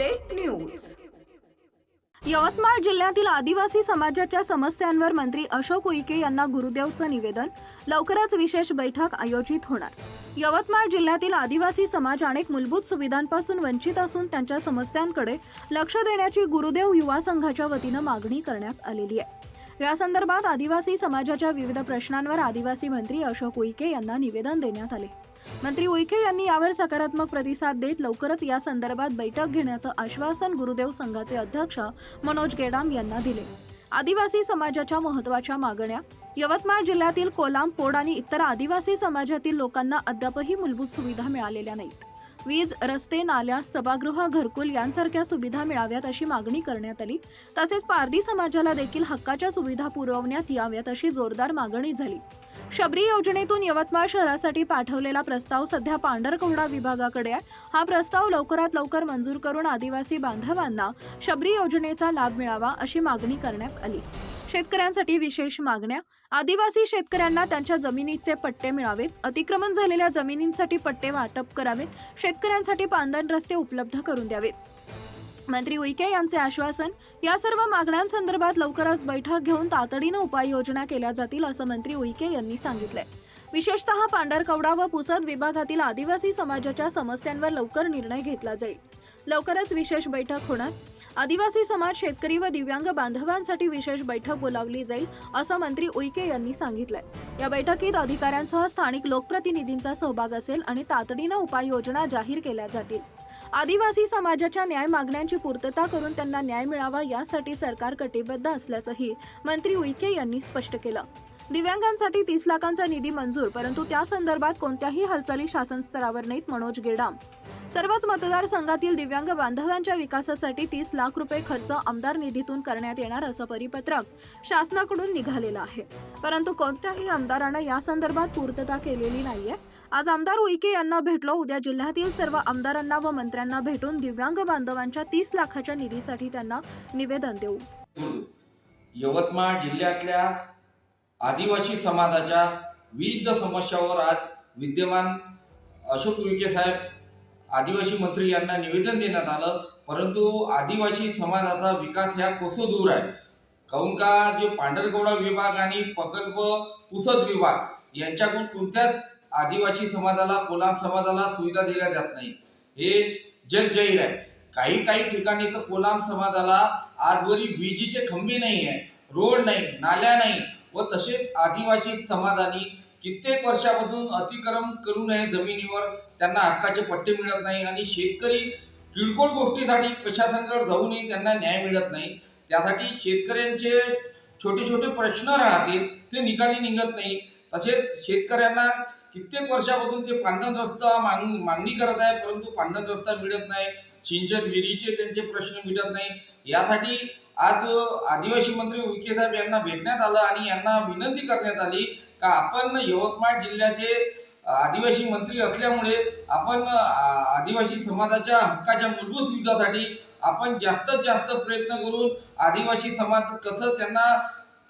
Update news Yavatmal जिल्ह्यातील आदिवासी समाजाच्या समस्यांवर मंत्री अशोक उईके यांना गुरुदेवचं निवेदन. लवकरच विशेष बैठक आयोजित होणार. यवतमाळ जिल्ह्यातील आदिवासी समाज अनेक मूलभूत सुविधांपासून वंचित असून त्यांच्या समस्यांकडे लक्ष देण्याची गुरुदेव युवा संघाच्या वतीनं मागणी करण्यात आलेली आहे. या संदर्भात आदिवासी समाजाच्या विविध प्रश्नांवर आदिवासी मंत्री अशोक उईके यांना निवेदन देण्यात आले. मंत्री उईके यांनी यावर सकारात्मक प्रतिसाद देत लवकरच या संदर्भात बैठक घेण्याचं आश्वासन गुरुदेव संघाचे अध्यक्ष मनोज गेडाम यांना दिले. आदिवासी समाजाच्या महत्त्वाच्या मागण्या. यवतमाळ जिल्ह्यातील कोलाम पोड आणि इतर आदिवासी समाजातील लोकांना अद्यापही मूलभूत सुविधा मिळालेल्या नाहीत. वीज रस्ते नाल्या सभागृह घरकुल यांसारख्या सुविधा मिळाव्यात अशी मागणी करण्यात आली. तसेच पारधी समाजाला देखील हक्काच्या सुविधा पुरवण्यात याव्यात अशी जोरदार मागणी झाली. शबरी योजनेतून यवतमाळ शहरासाठी पाठवलेला प्रस्ताव सध्या पांढरकवडा विभागाकडे आहे. हा प्रस्ताव लवकरात लवकर मंजूर करून आदिवासी बांधवांना शबरी योजनेचा लाभ मिळावा अशी मागणी करण्यात आली. शेतकऱ्यांसाठी विशेष मागण्या. आदिवासी शेतकऱ्यांना त्यांच्या जमिनीचे पट्टे मिळावेत. अतिक्रमण झालेल्या जमिनींसाठी पट्टे वाटप करावेत. शेतकऱ्यांसाठी पांदन रस्ते उपलब्ध करून द्यावेत. मंत्री उईके यांचे आश्वासन या सर्व मागण्यांसंदर्भात लवकरच बैठक घेऊन तातडीनं उपाययोजना केल्या जातील असं मंत्री उईके यांनी सांगितलंय. विशेषतः पांढरकवडा व पुसद विभागातील आदिवासी समाजाच्या समस्यांवर लवकर निर्णय घेतला जाईल. लवकरच विशेष बैठक होणार. आदिवासी समाज शेतकरी व दिव्यांग बांधवांसाठी विशेष बैठक बोलावली जाईल असं मंत्री उईके यांनी सांगितलंय. या बैठकीत अधिकाऱ्यांसह स्थानिक लोकप्रतिनिधींचा सहभाग असेल आणि तातडीनं उपाययोजना जाहीर केल्या जातील. आदिवासी समाजाच्या न्याय मागण्यांची पूर्तता करून त्यांना न्याय मिळावा यासाठी सरकार कटिबद्ध असल्याचंही मंत्री उईके यांनी स्पष्ट केलं. दिव्यांगांसाठी तीस लाखांचा निधी मंजूर परंतु त्या संदर्भात कोणत्याही हालचाली शासन स्तरावर नाहीत मनोज गेडाम. सर्वच मतदारसंघातील दिव्यांग बांधवांच्या विकासासाठी तीस लाख रुपये खर्च आमदार निधीतून करण्यात येणार असं परिपत्रक शासनाकडून निघालेलं आहे. परंतु कोणत्याही आमदारानं या संदर्भात पूर्तता केलेली नाहीये. आज आमदार उईके यांना भेटलो. उद्या जिल्ह्यातील सर्व आमदारांना व मंत्र्यांना भेटून दिव्यांग बांधवांच्या तीस लाखाच्या निधीसाठी त्यांना निवेदन देऊ. यवतमाळ जिल्ह्यातल्या आदिवासी समाजाच्या विविध समस्यावर आज विद्यमान अशोक विखे साहेब आदिवासी मंत्री यांना निवेदन देण्यात आलं. परंतु आदिवासी समाजाचा विकास ह्या कसं दूर आहे? काहून का जे पांढरगौडा विभाग आणि प्रकल्प पुसद विभाग यांच्याकडून कोणत्याच आदिवासी समाजाला कोलाम समाजाला सुविधा दिल्या जात नाही. हे जग जाहीर आहे. काही काही ठिकाणी तर कोलाम समाजाला आजवरी विजेचे खंबे नाही आहे रोड नाही नाल्या नाही व तसेच आदिवासी समाजाने कित्येक वर्षापासून अतिक्रम करू नये जमिनीवर त्यांना हक्काचे पट्टे मिळत नाही आणि शेतकरी किरकोळ गोष्टीसाठी प्रशासनाकडे जाऊनही त्यांना न्याय मिळत नाही. त्यासाठी शेतकऱ्यांचे छोटे छोटे प्रश्न राहतील ते निकाली निघत नाही. तसेच शेतकऱ्यांना कित्येक वर्षापासून ते पांधन रस्ता मांग मागणी करत आहे परंतु पांधन रस्ता मिळत नाही. सिंचन विहिरीचे त्यांचे प्रश्न मिटत नाही. यासाठी आज आदिवासी मंत्री उईके साहेब यांना भेटण्यात आलं आणि यांना विनंती करण्यात आली का आपण यवतमाळ जिल्ह्याचे आदिवासी मंत्री असल्यामुळे आपण आदिवासी समाजाच्या हक्काच्या मूलभूत सुविधासाठी आपण जास्तीत जास्त प्रयत्न करून आदिवासी समाज कसं त्यांना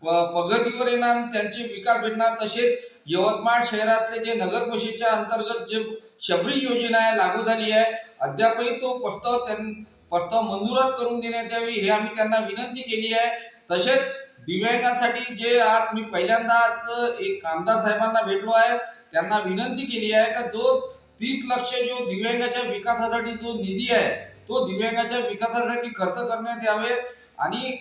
प- प्रगतीवर येणार त्यांचे विकास भेटणार तसेच यवतमाळ शहरातले जे नगर परिषदेच्या अंतर्गत जे शबरी योजना आहे लागू झाली आहे अद्यापही तो प्रस्ताव त्यां प्रस्ताव मंजुरात करून देण्यात यावी हे आम्ही त्यांना विनंती केली आहे. तसेच दिव्यांगांसाठी जे आज मी पहिल्यांदा आज एक आमदार साहेबांना भेटलो आहे त्यांना विनंती केली आहे का जो तीस लक्ष जो दिव्यांगाच्या विकासासाठी जो निधी आहे तो दिव्यांगाच्या विकासासाठी खर्च करण्यात यावे. आणि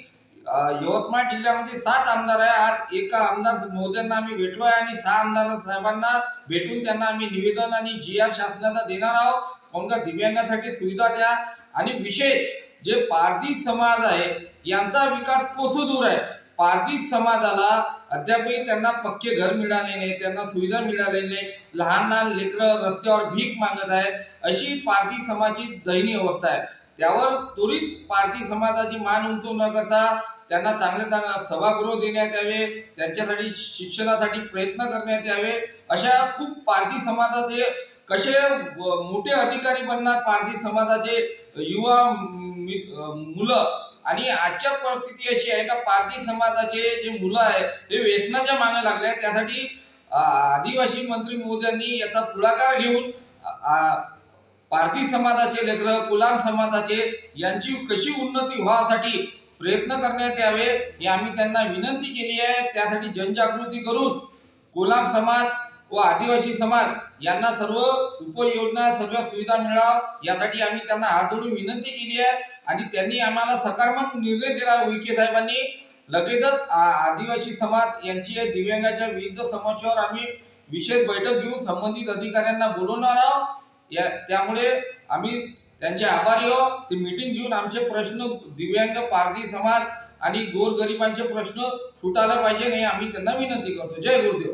यवतमाळ जिल्ह्यामध्ये सात आमदार आहे. आज एका आमदार मोद्यांना आम्ही भेटलो आहे आणि सहा आमदार साहेबांना भेटून त्यांना आम्ही निवेदन आणि जी आर शासनाचा देणार आहोत. काऊन का दिव्यांगासाठी सुविधा द्या. आणि विशेष जे पारधी समाज आहे यांचा विकास कोसू दूर आहे? पारधी समाजाला अद्यापही त्यांना पक्के घर मिळाले नाही त्यांना सुविधा मिळाले नाही. लहान लहान लेकरं रस्त्यावर भीक मागत आहे अशी पारधी समाजाची दयनीय अवस्था आहे. त्यावर त्वरित पारधी समाजाची मान उंचू न करता त्यांना चांगले चांगला सभागृह देण्यात यावे. त्यांच्यासाठी शिक्षणासाठी प्रयत्न करण्यात यावे. अशा खूप पारधी समाजाचे कसे मोठे अधिकारी बनणार पारधी समाजाचे युवा मि- मुलं? आणि आजच्या परिस्थिती अशी आहे का पारधी समाजाचे जे मुलं आहे ते वेतनाच्या मागे लागले आहेत. त्यासाठी आदिवासी मंत्री मोदयांनी याचा पुढाकार घेऊन पारधी समाजाचे लेकर कुलाम समाजाचे यांची कशी उन्नती व्हासाठी प्रयत्न करण्यात यावे हे आम्ही त्यांना विनंती केली आहे. त्यासाठी जनजागृती करून कोलाम समाज व आदिवासी समाज यांना सर्व उपयोजना सर्व सुविधा मिळाव यासाठी आम्ही त्यांना हात जोडून विनंती केली आहे. आणि त्यांनी आम्हाला सकारात्मक निर्णय दिला विखे साहेबांनी. लगेचच आदिवासी समाज यांची दिव्यांगाच्या विविध समस्यावर आम्ही विशेष बैठक घेऊन संबंधित अधिकाऱ्यांना बोलवणार आहोत. या त्यामुळे आम्ही त्यांचे आभारी हो ते मीटिंग घेऊन आमचे प्रश्न दिव्यांग पारधी समाज आणि गोरगरिबांचे प्रश्न सुटायला पाहिजे नाही आम्ही त्यांना विनंती करतो. जय गुरुदेव.